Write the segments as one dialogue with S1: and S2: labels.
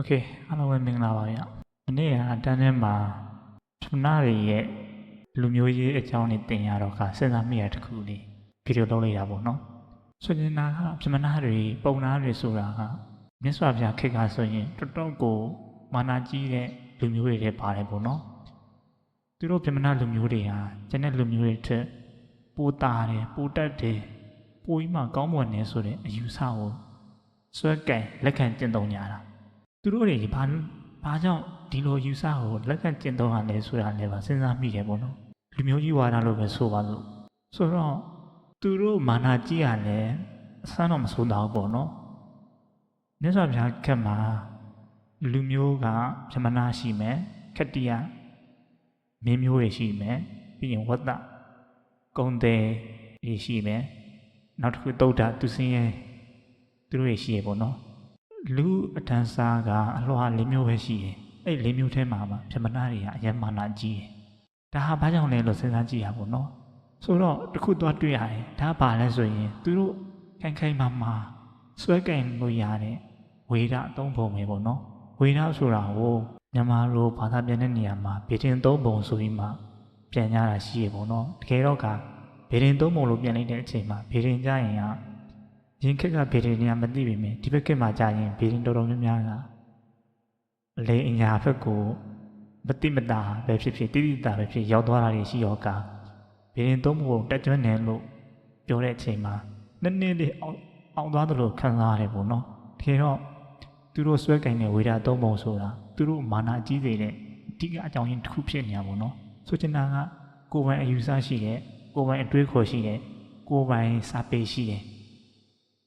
S1: โอเคအားလုံးပဲမင်္ဂလာပါဗျာဒီနေ့ကအတန်းထဲမှာဖနာတွေရဲ့လူမျိုးရေးအကြောင်းတွေသင်ရတော့ကစဉ်းစားမိရတစ်ခုလေးဗီဒီယိုလုပ်လိုက်တာပေါ့နော်ဆိုရင်နာကဖမနာတွေပုံနာတွေဆိုတာကမြတ်စွာဘုရားခေတ်ကဆိုရင်တော်တော်ကိုမာနာကြီးတဲ့လူမျိုးတွေထဲပါတယ်ပေါ့နော်သူတို့ဖမနာလူမျိုးတွေဟာကျန်တဲ့လူမျိုးတွေထက်ပိုတာတယ်ပိုတက်တယ်ပိုပြီးမှကောင်းမွန်တယ်ဆိုတဲ့အယူဆကိုစွဲကင်လက်ခံကျင့်သုံးကြတာ သူတို့တွေဘာဘာကြောင့်ဒီလိုယူဆကိုလက်ခံကျင့်သုံးရလဲဆိုတာလည်းပါစဉ်းစားမိတယ်ပေါ့နော်လူမျိုးကြီးဝါဒလို့ပဲဆိုပါလို့ဆိုတော့သူတို့မာနာကြီးရလဲအဆန်းတော့မဆိုးတော့ဘူးပေါ့နော်မြတ်စွာဘုရားခက်မှာလူမျိုးကဗြဟ္မဏရှိမယ်ခတ္တိယမင်းမျိုးတွေရှိမယ်ပြီးရင်ဝတ္တကုံတယ်တွေရှိမယ်နောက်တစ်ခုတုဒ္ဓသူစင်းရဲ့သူတို့တွေရှိရပေါ့နော် လူအတန်းစားကအလွှာလေးမျိုးပဲရှိတယ်။အဲ့လေးမျိုးထဲမှာမှပြမနာတွေကအယံမာနာကြီးတယ်။ဒါဟာဘာကြောင့်လဲလို့စဉ်းစားကြည့်ရပါတော့။ဆိုတော့တစ်ခုသွားတွေ့ရတယ်။ဒါဘာလဲဆိုရင်သူတို့ခိုင်ခိုင်မာမာစွဲကင်လို့ရတဲ့ဝေဒအသုံးပုံပဲပေါ့နော်။ဝေဒဆိုတာကိုမြန်မာလိုဘာသာပြန်တဲ့နေရာမှာဗေဒင်သုံးပုံဆိုပြီးမှပြန်ကြတာရှိရပေါ့နော်။တကယ်တော့ကဗေဒင်သုံးပုံလို့ပြန်လိုက်တဲ့အချိန်မှာဗေဒင်ကြရင်က ရင်ခက်ကဗေဒင်နေရာမသိပြီမြင်ဒီဘက်ကမှာကြာရင်ဗေဒင်တော်တော်များများကအလေအညာဘက်ကိုမတိမတာပဲဖြစ်ဖြစ်တိတိတာပဲဖြစ်ရောက်သွားတာတွေရှိရောကဗေဒင်သုံးဖို့တက်ကျွမ်းတယ်လို့ပြောတဲ့အချိန်မှာနည်းနည်းလေးအောင်အောင်သွားတယ်လို့ခံစားရတယ်ပေါ့နော်တကယ်တော့သူတို့ဆွဲကင်တဲ့ဝေဒသုံးပုံဆိုတာသူတို့မာနာကြီးစေတဲ့အဓိကအကြောင်းရင်းတစ်ခုဖြစ်နေတာပေါ့နော်ဆိုချင်တာကကိုယ်ပိုင်အယူဆရှိတယ်ကိုယ်ပိုင်အတွေးခေါ်ရှိတယ်ကိုယ်ပိုင်စာပေရှိတယ်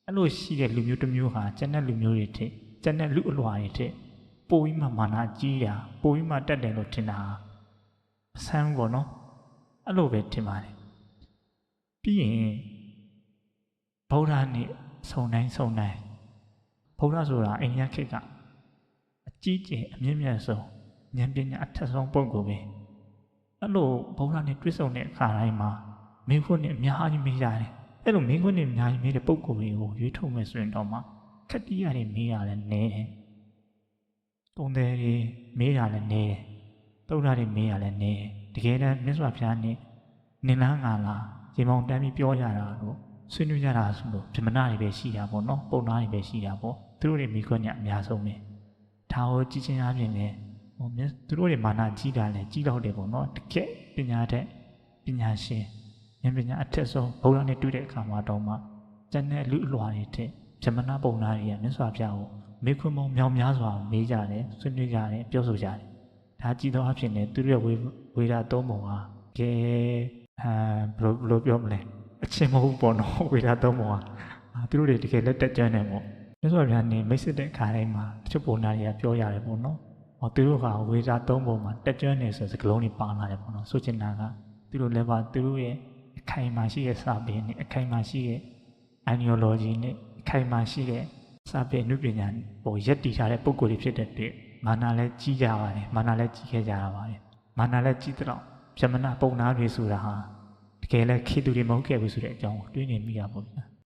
S1: အဲ့လိုရှိတဲ့လူမျိုးတစ်မျိုးဟာကျန်တဲ့လူမျိုးတွေထက်ကျန်တဲ့လူအလွှာတွေထက်ပိုပြီးမှမာနကြီးတာပိုပြီးမှတက်တယ်လို့ထင်တာအဆန်းပေါ့နော်အဲ့လိုပဲထင်ပါတယ်ပြီးရင်ဗုဒ္ဓနဲ့စုံတိုင်းစုံတိုင်းဗုဒ္ဓဆိုတာအိန္ဒိယခေတ်ကအကြီးကျယ်အမြင့်မြတ်ဆုံးဉာဏ်ပညာအထက်ဆုံးပုဂ္ဂိုလ်ပဲအဲ့လိုဗုဒ္ဓနဲ့တွေ့ဆုံတဲ့အခါတိုင်းမှာမိခွန်းနဲ့အများကြီးမေးကြတယ် အဲ့လိုမင်းခွန်းနေအများကြီးမေးတဲ့ပုံကိုယ်တွေကိုရွေးထုတ်မယ်ဆိုရင်တော့မှခက်တီးရတွေမေးရလဲနေတယ်။တုံတယ်တွေမေးရလဲနေတယ်။တုံးတာတွေမေးရလဲနေတယ်။တကယ်တမ်းမြတ်စွာဘုရားနဲ့နင်လားငါလားရေမောင်တန်းပြီးပြောကြတာတော့ဆွေးနွေးကြတာဆိုလို့ဗြဟ္မဏတွေပဲရှိတာပေါ့နော်။ပုံနာတွေပဲရှိတာပေါ့။သူတို့တွေမိခွန်းညအများဆုံးပဲ။ဒါကိုကြည်ချင်းအပြင်လဲဟိုမြတ်သူတို့တွေမာနကြီးတာလဲကြီးတော့တယ်ပေါ့နော်။တကယ်ပညာတဲ့ပညာရှင် ဉာဏ်ပညာအထက်ဆုံးဘုရားနဲ့တွေ့တဲ့အခါမှာတော့မှကျန်တဲ့လူအလွှာတွေတဲ့ဇမနာပုံနာတွေကမြတ်စွာဘုရားကိုမေခွန်းပေါင်းမြောင်များစွာမေးကြတယ်ဆွေးနွေးကြတယ်ပြောဆိုကြတယ်ဒါကြည်သောအဖြစ်နဲ့သူတို့ရဲ့ဝေဝေဒသုံးပုံဟာကဲအာဘယ်လိုဘယ်လိုပြောမလဲအချင်းမဟုတ်ပေါ့နော်ဝေဒသုံးပုံဟာအာသူတို့တွေတကယ်လက်တက်ကြမ်းတယ်ပေါ့မြတ်စွာဘုရားနေမိတ်ဆက်တဲ့အခါတိုင်းမှာတချို့ပုံနာတွေကပြောရတယ်ပေါ့နော်ဟောသူတို့ကဝေဒသုံးပုံမှာတက်ကြွနေဆိုစကလုံးတွေပါလာတယ်ပေါ့နော်ဆိုချင်တာကသူတို့လည်းပါသူတို့ရဲ့ အခိုင်အမာရှိတဲ့စာပေနဲ့အခိုင်အမာရှိတဲ့ ideology နဲ့အခိုင်အမာရှိတဲ့စာပေအနုပညာပေါ်ရက်တည်ထားတဲ့ပုံကိုယ်တွေဖြစ်တဲ့အတွက်မာနာလည်းကြီးကြပါတယ်မာနာလည်းကြီးခဲ့ကြတာပါတယ်မာနာလည်းကြီးတော့ပြမနာပုံနာတွေဆိုတာဟာတကယ်လည်းခေတ္တတွေမဟုတ်ခဲ့ဘူးဆိုတဲ့အကြောင်းကိုတွေးနေမိရပါဘူး